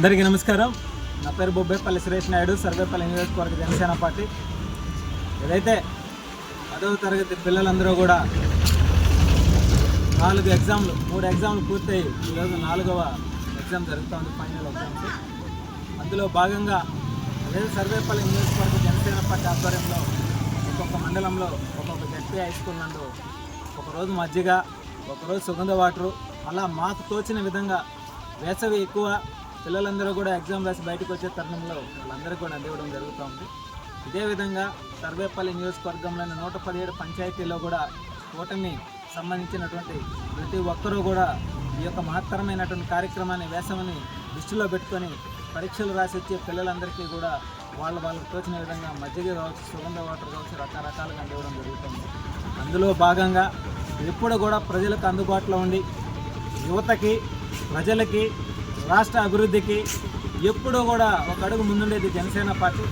అందరికీ నమస్కారం. నా పేరు బొబ్బేపల్లి సురేష్ నాయుడు సర్వేపల్లి నియోజకవర్గ జనసేన పార్టీ. ఏదైతే పదవ తరగతి పిల్లలందరూ కూడా నాలుగు ఎగ్జామ్లు మూడు ఎగ్జామ్లు పూర్తయి ఈరోజు నాలుగవ ఎగ్జామ్ జరుగుతుంది ఫైనల్ ఎగ్జామ్స్ అందులో భాగంగా అదే సర్వేపల్లి నియోజకవర్గ జనసేన పార్టీ ఆధ్వర్యంలో ఒక్కొక్క మండలంలో ఒక్కొక్క జడ్పీ హై స్కూల్ నందు ఒకరోజు మజ్జిగ ఒకరోజు సుగంధ వాటరు అలా మాకు తోచిన విధంగా వేసవి ఎక్కువ పిల్లలందరూ కూడా ఎగ్జామ్ రాసి బయటకు వచ్చే తరుణంలో వాళ్ళందరికీ కూడా అందివ్వడం జరుగుతూ ఉంది. ఇదే విధంగా సర్వేపల్లి నియోజకవర్గంలోని నూట పదిహేడు పంచాయతీలో కూడా ఓటమి సంబంధించినటువంటి ప్రతి ఒక్కరూ కూడా ఈ యొక్క మహత్తరమైనటువంటి కార్యక్రమాన్ని వేసవని దృష్టిలో పెట్టుకొని పరీక్షలు రాసి వచ్చే పిల్లలందరికీ కూడా వాళ్ళ వాళ్ళకి తోచిన విధంగా మజ్జిగ కావచ్చు సుగంధ వాటర్ కావచ్చు రకరకాలుగా అందివ్వడం జరుగుతుంది. అందులో భాగంగా ఎప్పుడు కూడా ప్రజలకు అందుబాటులో ఉండి యువతకి ప్రజలకి రాష్ట్ర అభివృద్ధికి ఎప్పుడూ కూడా ఒక అడుగు ముందుండేది జనసేన పార్టీ.